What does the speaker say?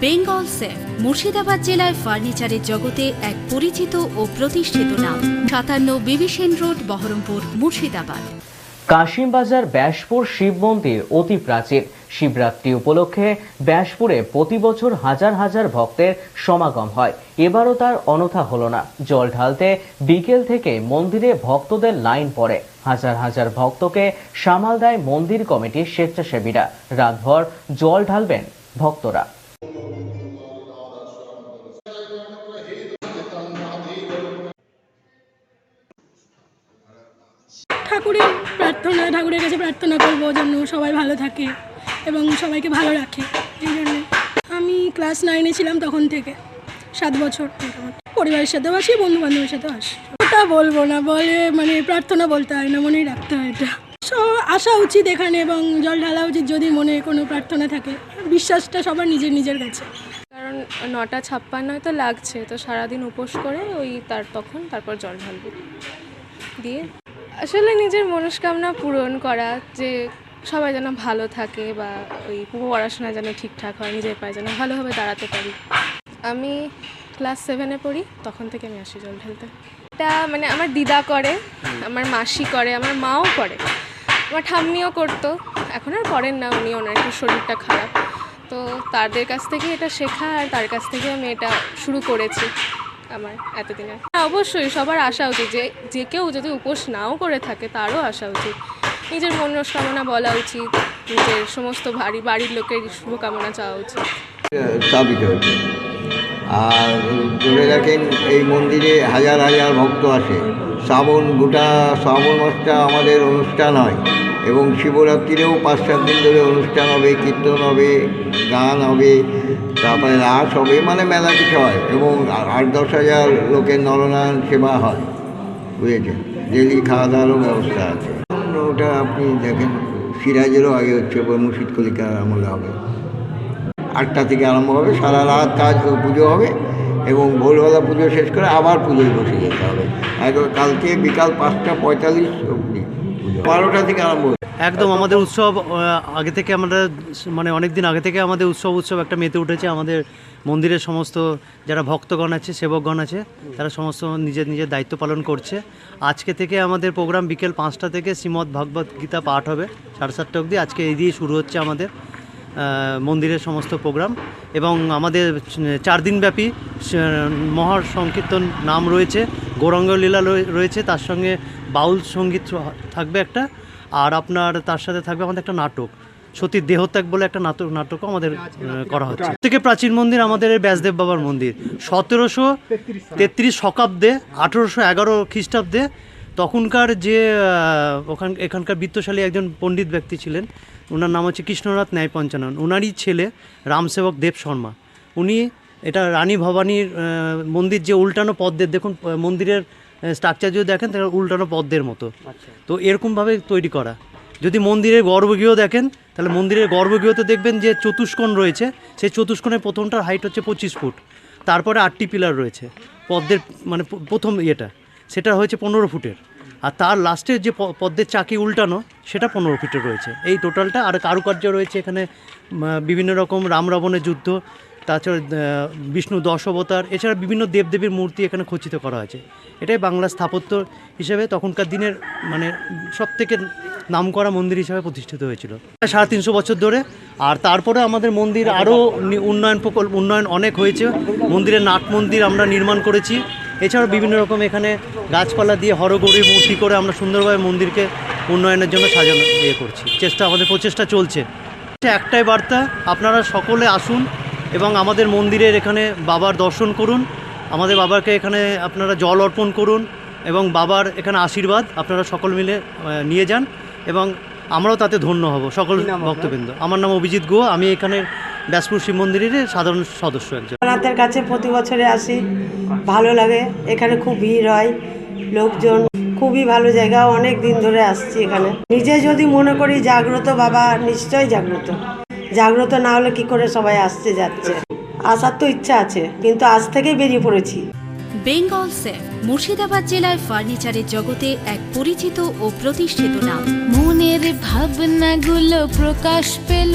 Bengal safe, Murshidabad জেলায় ফার্নিচারের জগতে এক পরিচিত ও প্রতিষ্ঠিত নাম। সাতান্ন বিবিসেন রোড, বহরমপুর, মুর্শিদাবাদ। কাশিমবাজার ব্যাসপুর শিব মন্দির অতি প্রাচীন। শিবরাত্রি উপলক্ষে ব্যাসপুরে প্রতি বছর হাজার হাজার ভক্তের সমাগম হয়। এবারও তার অনথা হলো না। জল ঢালতে বিকেল থেকে মন্দিরে ভক্তদের লাইন পড়ে। হাজার হাজার ভক্তকে সামাল দেয় মন্দির কমিটির স্বেচ্ছাসেবীরা। রাতভর জল ঢালবেন ভক্তরা। ঠাকুরের প্রার্থনা, ঠাকুরের কাছে প্রার্থনা করব যেন সবাই ভালো থাকে এবং সবাইকে ভালো রাখে। এই জন্য আমি ক্লাস নাইনে ছিলাম তখন থেকে, সাত বছর পরিবারের সাথেও আসি বন্ধু বান্ধবের সাথেও আসি। ওটা বলব না, বলে মানে প্রার্থনা বলতে হয় না, মনেই রাখতে হয় এটা। সব আসা উচিত এখানে এবং জল ঢালা উচিত যদি মনে কোনো প্রার্থনা থাকে। বিশ্বাসটা সবার নিজের নিজের কাছে। কারণ নটা ছাপ্পান্ন তো লাগছে, তো সারাদিন উপোস করে ওই তার তখন তারপর জল ঢালবো। দিয়ে আসলে নিজের মনস্কামনা পূরণ করা যে সবাই যেন ভালো থাকে বা ওই পড়াশোনা যেন ঠিকঠাক হয় নিজের পায়ে যেন ভালোভাবে দাঁড়াতে পারি। আমি ক্লাস সেভেনে পড়ি তখন থেকে আমি আসি জল ঢালতে। এটা মানে আমার দিদা করে আমার মাসি করে আমার মাও করে। আমার ঠাম্মিও করতো এখন আর করেন না উনি ওনার একটু শরীরটা খারাপ। তো তাদের কাছ থেকে এটা শেখা আর তার কাছ থেকে আমি এটা শুরু করেছি। আমার এতদিনে হ্যাঁ অবশ্যই সবার আসা উচিত যে যে কেউ যদি উপোস নাও করে থাকে তারও আসা উচিত। নিজের মনস্কামনা বলা উচিত, নিজের সমস্ত বাড়ি বাড়ির লোকের শুভকামনা চাওয়া উচিত। আর ধরে রাখেন এই মন্দিরে হাজার হাজার ভক্ত আসে। শ্রাবণ গোটা শ্রাবণ মাসটা আমাদের অনুষ্ঠান হয় এবং শিবরাত্রিরেও পাঁচ সাত দিন ধরে অনুষ্ঠান হবে, কীর্তন হবে, গান হবে, তারপরে রাস হবে মানে মেলা কিছু হয় এবং আট দশ হাজার লোকের নরনারায়ণ সেবা হয়, বুঝেছেন? ডেলি খাওয়া দাওয়ারও ব্যবস্থা আছে। ওটা আপনি দেখেন, সিরাজেরও আগে হচ্ছে মুর্শিদ কলিকার আমলে হবে। আটটা থেকে আরম্ভ হবে, সারা রাত কাজ পুজো হবে এবং ভোরবেলা পুজো শেষ করে আবার পুজোয় বসে যেতে হবে। কালকে বিকাল পাঁচটা পঁয়তাল্লিশ অবধি বারোটা থেকে আরম্ভ হবে একদম, আমাদের উৎসব আগে থেকে আমরা মানে অনেক দিন আগে থেকে আমাদের উৎসব উৎসব একটা মেতে উঠেছে। আমাদের মন্দিরের সমস্ত যারা ভক্তগণ আছে, সেবকগণ আছে, তারা সমস্ত নিজের নিজের দায়িত্ব পালন করছে। আজকে থেকে আমাদের প্রোগ্রাম বিকেল পাঁচটা থেকে শ্রীমদ্ ভগবত গীতা পাঠ হবে, সাড়ে সাতটা অবধি। আজকে এই দিয়ে শুরু হচ্ছে আমাদের। মন্দিরের সমস্ত প্রোগ্রাম এবং আমাদের চার দিনব্যাপী মহার সংকীর্তন নাম রয়েছে, গৌরাঙ্গ লীলা রয়ে- রয়েছে, তার সঙ্গে বাউল সংগীত থাকবে একটা, আর আপনার তার সাথে থাকবে আমাদের একটা নাটক, সতীর দেহত্যাগ বলে একটা নাটক, নাটকও আমাদের করা হচ্ছে। থেকে প্রাচীন মন্দির আমাদের ব্যাসদেব বাবার মন্দির, সতেরোশো তেত্রিশ শকাব্দে, আঠেরোশো এগারো খ্রিস্টাব্দে তখনকার যে ওখান এখানকার বিত্তশালী একজন পণ্ডিত ব্যক্তি ছিলেন ওনার নাম হচ্ছে কৃষ্ণনাথ ন্যায় পঞ্চানন ওনারই ছেলে রামসেবক দেব শর্মা। উনি এটা রানী ভবানীর মন্দির যে উল্টানো পদ্মের দেখুন মন্দিরের স্ট্রাকচার যদি দেখেন তাহলে উল্টানো পদ্মের মতো। তো এরকমভাবে তৈরি করা। যদি মন্দিরের গর্ভগৃহ দেখেন তাহলে মন্দিরের গর্ভগৃহতে দেখবেন যে চতুষ্কোণ রয়েছে। সেই চতুষ্কোণের প্রথমটার হাইট হচ্ছে পঁচিশ ফুট। তারপরে আটটি পিলার রয়েছে। পদ্মের মানে প্রথম ইয়েটা। সেটা হয়েছে পনেরো ফুটের। আর তার লাস্টের যে পদ্মের চাকি উল্টানো, সেটা পনেরো ফিটের রয়েছে। এই টোটালটা আর কারুকার্য রয়েছে এখানে বিভিন্ন রকম রাম রাবণের যুদ্ধ, তাছাড়া বিষ্ণু দশ অবতার, এছাড়া বিভিন্ন দেবদেবীর মূর্তি এখানে খচিত করা হয়েছে। এটাই বাংলা স্থাপত্য হিসেবে তখনকার দিনের মানে সব থেকে নাম করা মন্দির হিসাবে প্রতিষ্ঠিত হয়েছিল। সাড়ে তিনশো বছর ধরে, আর তারপরে আমাদের মন্দির আরও উন্নয়ন প্রকল্প উন্নয়ন অনেক হয়েছে। মন্দিরের নাট মন্দির আমরা নির্মাণ করেছি। এছাড়াও বিভিন্ন রকম এখানে গাছপালা দিয়ে হরগৌরী মূর্তি করে আমরা সুন্দরভাবে মন্দিরকে উন্নয়নের জন্য সাজানো ইয়ে করছি। চেষ্টা আমাদের প্রচেষ্টা চলছে। একটাই বার্তা আপনারা সকলে আসুন এবং আমাদের মন্দিরের এখানে বাবার দর্শন করুন। আমাদের বাবাকে এখানে আপনারা জল অর্পণ করুন এবং বাবার এখানে আশীর্বাদ আপনারা সকল মিলে নিয়ে যান এবং আমরাও তাতে ধন্য হব। সকল ভক্তবৃন্দ। আমার নাম অভিজিৎ গুহ আমি এখানে ব্যাসপুর শিব মন্দিরের সাধারণ সদস্য একজন। জগন্নাথের কাছে প্রতি বছরে আসি ভালো লাগে এখানে খুব ভিড় হয় লোকজন খুবই ভালো জায়গা অনেক দিন ধরে আসছি এখানে। নিজে যদি মনে করি জাগ্রত বাবা নিশ্চয়ই জাগ্রত। জাগ্রত না হলে কি করে সবাই আসছে যাচ্ছে? আসার তো ইচ্ছা আছে কিন্তু আজ থেকেই বেরিয়ে পড়েছি। বেঙ্গল সেফ মুর্শিদাবাদ জেলায় ফার্নিচারের জগতে এক পরিচিত ও প্রতিষ্ঠিত নাম। মনের ভাবনাগুলো প্রকাশ পেল।